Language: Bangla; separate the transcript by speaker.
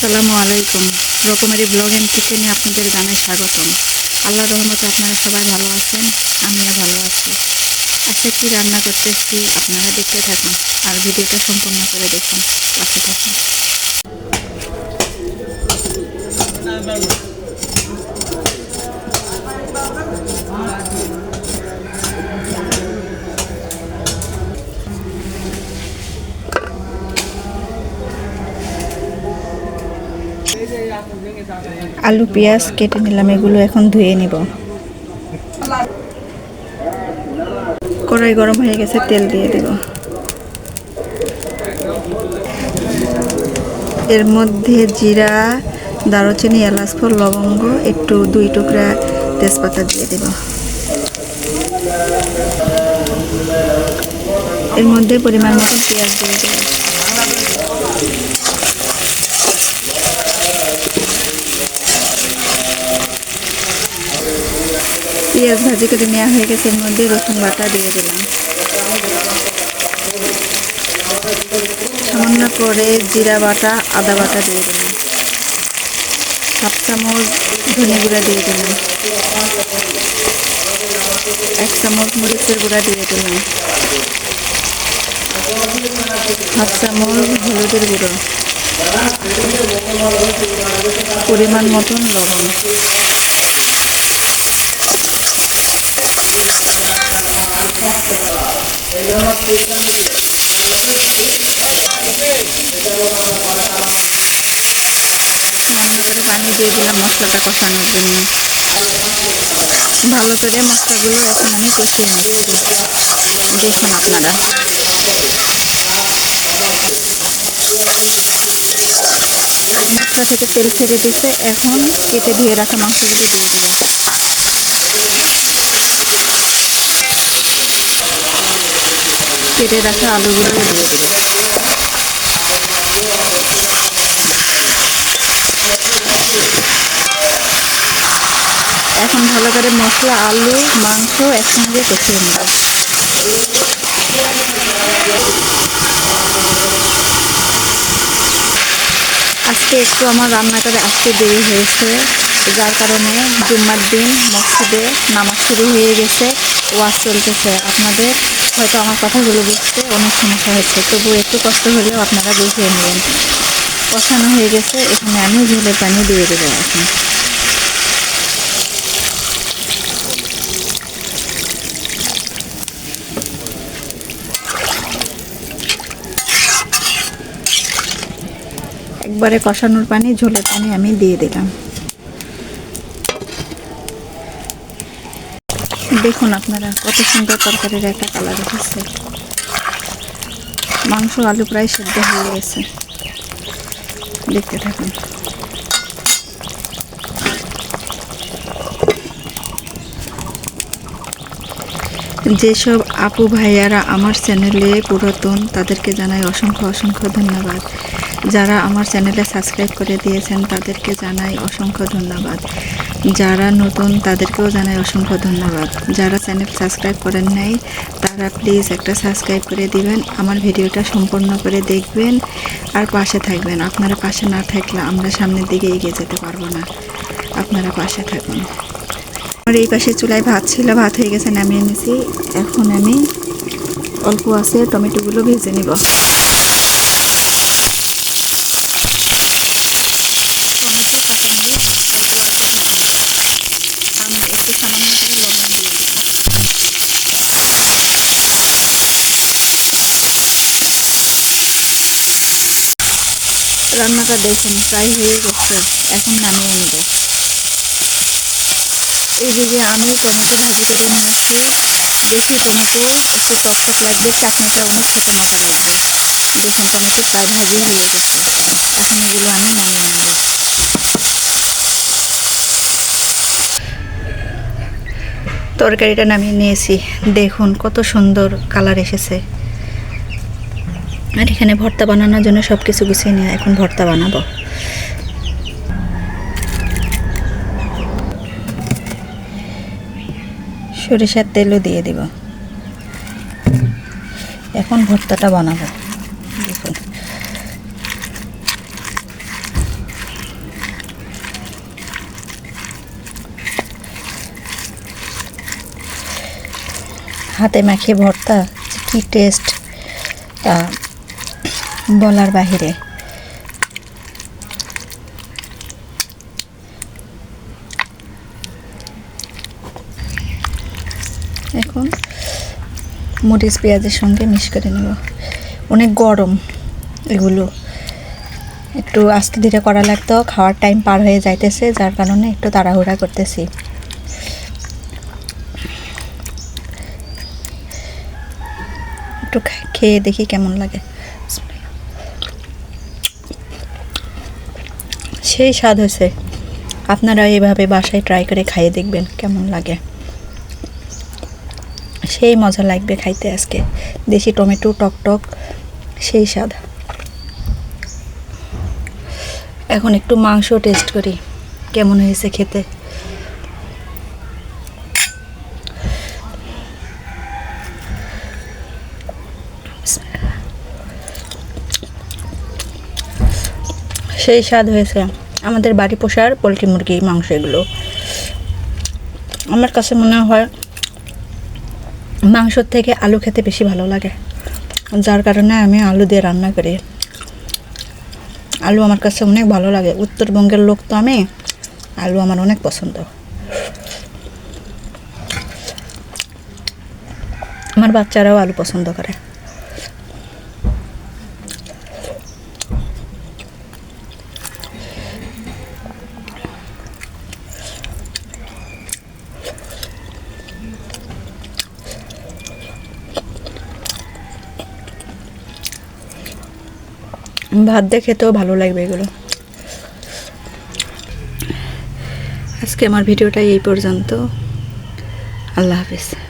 Speaker 1: আসসালামু আলাইকুম। রকমারি ব্লগ এন্ড কিচেনে আপনাদের জানাই স্বাগতম। আল্লাহ রহমতে আপনারা সবাই ভালো আছেন, আমিও ভালো আছি। আজকে কি রান্না করতেছি আপনারা দেখতে থাকুন আর ভিডিওটা সম্পূর্ণ করে দেখুন। পাশে থাকুন। আলু, পেঁয়াজ কেটে নিলাম, এগুলো এখন ধুয়ে নিব। কড়াই গরম হয়ে গেছে, তেল দিয়ে দেব। এর মধ্যে জিরা, দারুচিনি এলাচ ফল লবঙ্গ, একটু দুই টুকরা তেজপাতা দিয়ে দেব। এর মধ্যে পরিমাণ মতো পেঁয়াজ দিয়ে দেব। পেঁয়াজ ভাজি করে নেওয়া হয়ে গেছে, এর মধ্যে রসুন বাটা দিয়ে দিলাম। সামান্য করে জিরা বাটা, আদা বাটা দিয়ে দিলাম। হাফ চামচ, ধনে গুঁড়া দিয়ে দিলাম। এক চামচ মরিচের গুঁড়া দিয়ে দিলাম। হাফ চামচ হলুদের গুঁড়ো। পরিমাণ মতন লবণ। করে পানি দিয়ে দিলাম মশলাটা কষানোর জন্য ভালো করে মশলাগুলো এখন আমি কষিয়ে নিচ্ছি। দেখুন আপনারা। মশলা থেকে তেল ছেড়ে দিচ্ছে এখন কেটে ধুয়ে রাখা মাংসগুলো দিয়ে দেবো কেটে রাখা আলুগুলো দিয়ে দেবো এখন ভালো করে মশলা, আলু, মাংস একসঙ্গে কষিয়ে নেব। আজকে একটু আমার রান্না করে আসতে দেরি হয়েছে, যার কারণে জুম্মার দিন মসজিদে নামাজ শুরু হয়ে গেছে, ওয়াজ চলতেছে। আপনাদের? হয়তো আমার কথাগুলো বুঝতে অনেক সমস্যা হচ্ছে। তবু একটু কষ্ট হলেও আপনারা বুঝিয়ে নেবেন। কষানো হয়ে গেছে, এখানে আমি ঝোলের পানি দিয়ে দেবো এখন। একবারে কষানোর পানি, ঝোলের পানি আমি দিয়ে দিলাম। দেখুন আপনারা কত সুন্দর তরকারির একটা কালার এসেছে মাংস, আলু প্রায় সিদ্ধ হয়ে গেছে। দেখতে থাকুন। যেসব আপু ভাইয়ারা আমার চ্যানেলে পুরাতন, তাদেরকে জানাই অসংখ্য অসংখ্য ধন্যবাদ। যারা আমার চ্যানেলে সাবস্ক্রাইব করে দিয়েছেন, তাদেরকে জানাই অসংখ্য ধন্যবাদ। যারা নতুন, তাদেরকেও জানাই অসংখ্য ধন্যবাদ। যারা চ্যানেল সাবস্ক্রাইব করেন নাই, তারা প্লিজ একটা সাবস্ক্রাইব করে দিবেন, আমার ভিডিওটা সম্পূর্ণ করে দেখবেন আর পাশে থাকবেন। আপনারা পাশে না থাকলে আমরা সামনের দিকে এগিয়ে যেতে পারব না। আপনারা পাশে থাকুন। আমার এই পাশে চুলায় ভাত ছিল, ভাত হয়ে গেছে, নামিয়ে নিয়েছি এখন আমি অল্প আছে, টমেটোগুলো ভেজে নিব টমেটো কাঁচামরিচ অল্প আছে ভেজে নিব তার মধ্যে একটু সামান্য করে লবণ দিয়ে দিলাম রান্নাটা দেখুন, প্রায় হয়ে গেছে। এখন নামিয়ে নেব। এইদিকে আমি টমেটো ভাজি করে নিয়েছি। বেশি টমেটো, একটু টক টক লাগবে চাটনিটা অনেক খেতে মজা লাগবে। দেখুন টমেটো প্রায় ভাজি হয়ে গেছে এখন এগুলো আমি নামিয়ে নেব। তরকারিটা নামিয়ে নিয়েছি। দেখুন কত সুন্দর কালার এসেছে। আর এখানে ভর্তা বানানোর জন্য সব কিছু গুছিয়ে নিয়ে এখন ভর্তা বানাবো। সরিষার তেলও দিয়ে দিব। এখন ভর্তাটা বানাবো। হাতে মাখিয়ে ভর্তা কি টেস্ট তা বলার বাহিরে। এখন মরিচ পেঁয়াজের সঙ্গে মিশ করে নেব। অনেক গরম এগুলো। একটু আস্তে ধীরে করা লাগতো, খাওয়ার টাইম পার হয়ে যাইতেছে, যার কারণে একটু তাড়াহুড়া করতেছি। একটু খেয়ে দেখি কেমন লাগে। সেই স্বাদ হয়েছে। আপনারা এইভাবে বাসায় ট্রাই করে খাইয়ে দেখবেন কেমন লাগে। সেই মজা লাগবে খাইতে আজকে। দেশি টমেটো, টক টক, সেই স্বাদ। এখন একটু মাংস টেস্ট করি, কেমন হয়েছে খেতে। সেই স্বাদ হয়েছে। আমাদের বাড়ি পোষার পোলট্রি মুরগি, মাংস এগুলো। আমার কাছে মনে হয় মাংসর থেকে আলু খেতে বেশি ভালো লাগে। যার কারণে আমি আলু দিয়ে রান্না করি। আলু আমার কাছে অনেক ভালো লাগে। উত্তরবঙ্গের লোক তো আমি, আলু আমার অনেক পছন্দ। আমার বাচ্চারাও আলু পছন্দ করে। ভাত দিয়ে খেতেও ভালো লাগবে এগুলো। আজকে আমার ভিডিওটা এই পর্যন্ত। আল্লাহ হাফিজ।